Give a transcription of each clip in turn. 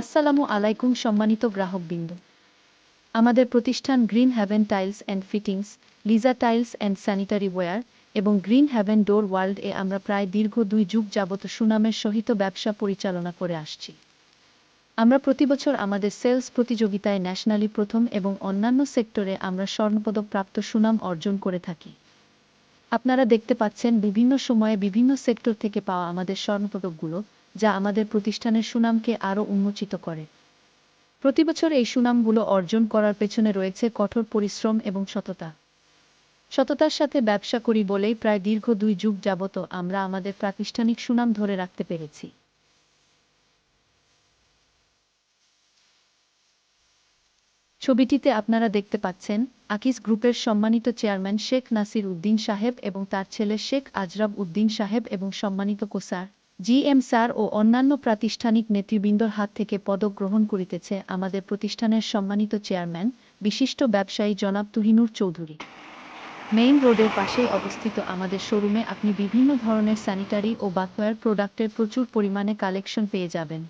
আসসালামু আলাইকুম সম্মানিত গ্রাহকবৃন্দ। আমাদের প্রতিষ্ঠান Green Haven tiles and fittings, Liza tiles and sanitary ware এবং গ্রিন হ্যাভেন ডোর ওয়ার্ল্ড এ আমরা প্রায় দীর্ঘ দুই যুগ যাবত সুনামের সহিত ব্যবসা পরিচালনা করে আসছি। আমরা প্রতিবছর আমাদের সেলস প্রতিযোগিতায় ন্যাশনালি প্রথম এবং অন্যান্য সেক্টরে আমরা স্বর্ণপদক প্রাপ্ত সুনাম অর্জন করে থাকি। আপনারা দেখতে পাচ্ছেন বিভিন্ন সময়ে বিভিন্ন সেক্টর থেকে পাওয়া আমাদের স্বর্ণপদকগুলো যা আমাদের প্রতিষ্ঠানের সুনামকে আরও উন্মোচিত করে। প্রতিবছর এই সুনামগুলো অর্জন করার পেছনে রয়েছে কঠোর পরিশ্রম এবং সততা। সততার সাথে ব্যবসা করি বলেই প্রায় দীর্ঘ দুই যুগ যাবত আমরা আমাদের প্রাতিষ্ঠানিক সুনাম ধরে রাখতে পেরেছি। ছবিটিতে আপনারা দেখতে পাচ্ছেন, আকিস গ্রুপের সম্মানিত চেয়ারম্যান শেখ নাসির উদ্দিন সাহেব এবং তার ছেলে শেখ আজরাব উদ্দিন সাহেব এবং সম্মানিত কোসার। জিএম স্যার ও অন্যান্য প্রাতিষ্ঠানিক নেতৃবৃন্দর হাত থেকে পদক গ্রহণ করিতেছে আমাদের প্রতিষ্ঠানের সম্মানিত চেয়ারম্যান, বিশিষ্ট ব্যবসায়ী জনাব তুহিনুর চৌধুরী। মেইন রোডের পাশেই অবস্থিত আমাদের শোরুমে আপনি বিভিন্ন ধরনের স্যানিটারি ও বাথওয়্যার প্রোডাক্টের প্রচুর পরিমাণে কালেকশন পেয়ে যাবেন।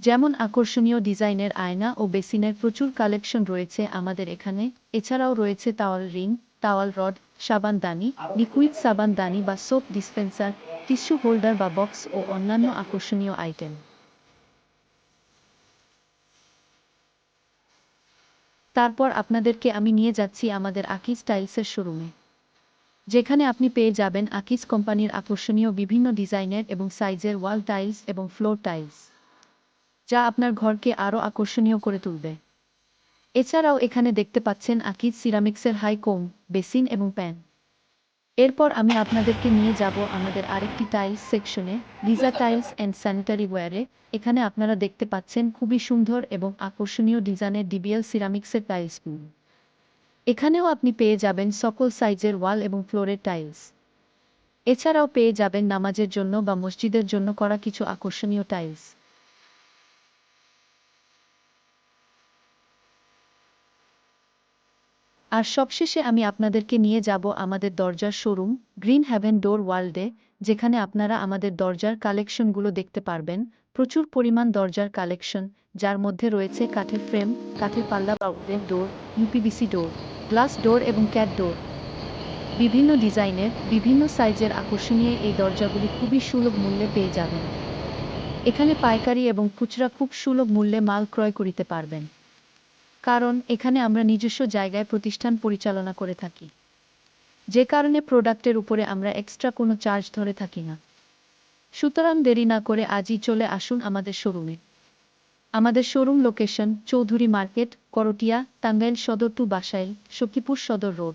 যেমন আকর্ষণীয় ডিজাইনের আয়না ও বেসিনের প্রচুর কালেকশন রয়েছে আমাদের এখানে। এছাড়াও রয়েছে তাওয়াল রিং, তাওয়াল রড সাবানদানি লিকুইড সাবানদানি বা সোপ ডিসপেন্সার টিস্যু হোল্ডার বা বক্স ও অন্যান্য আকর্ষণীয় আইটেম তারপর আপনাদেরকে আমি নিয়ে যাচ্ছি আমাদের আকিজ টাইলসের শোরুমে যেখানে আপনি পেয়ে যাবেন আকিজ কোম্পানির আকর্ষণীয় বিভিন্ন ডিজাইনের এবং সাইজের ওয়াল টাইলস এবং ফ্লোর টাইলস যা আপনার ঘরকে আরও আকর্ষণীয় করে তুলবে। এছাড়াও এখানে দেখতে পাচ্ছেন আকিজ সিরামিক্সের হাই কোম, বেসিন এবং প্যান। এরপর আমি আপনাদেরকে নিয়ে যাব আমাদের আরেকটি টাইলস সেকশনে লিজা টাইলস অ্যান্ড স্যানিটারি ওয়্যারে। এখানে আপনারা দেখতে পাচ্ছেন খুবই সুন্দর এবং আকর্ষণীয় ডিজাইনের ডিবিএল সিরামিক্সের টাইলসগুলো। এখানেও আপনি পেয়ে যাবেন সকল সাইজের ওয়াল এবং ফ্লোরের টাইলস। এছাড়াও পেয়ে যাবেন নামাজের জন্য বা মসজিদের জন্য করা কিছু আকর্ষণীয় টাইলস। আর সবশেষে আমি আপনাদেরকে নিয়ে যাব আমাদের দরজার শোরুম, গ্রিন হ্যাভেন ডোর ওয়ার্ল্ডে, যেখানে আপনারা আমাদের দরজার কালেকশনগুলো দেখতে পারবেন। প্রচুর পরিমাণ দরজার কালেকশন, যার মধ্যে রয়েছে কাঠের ফ্রেম, কাঠের পাল্লা বা wooden door, UPVC door, glass door এবং ক্যাট ডোর। বিভিন্ন ডিজাইনের, বিভিন্ন সাইজের আকর্ষণীয় এই দরজাগুলি খুবই সুলভ মূল্যে পেয়ে যাবেন। এখানে পাইকারি এবং খুচরা খুব সুলভ মূল্যে মাল ক্রয় করিতে পারবেন। কারণ এখানে আমরা নিজস্ব জায়গায় প্রতিষ্ঠান পরিচালনা করে থাকি। যে কারণে প্রোডাক্টের উপরে আমরা এক্সট্রা কোনো চার্জ ধরে থাকি না। সুতরাং দেরি না করে আজই চলে আসুন আমাদের শোরুমে। আমাদের showroom location Chowdhury Market, Karatia, Tangail Sadar to Basail, Sakhipur সদর রোড।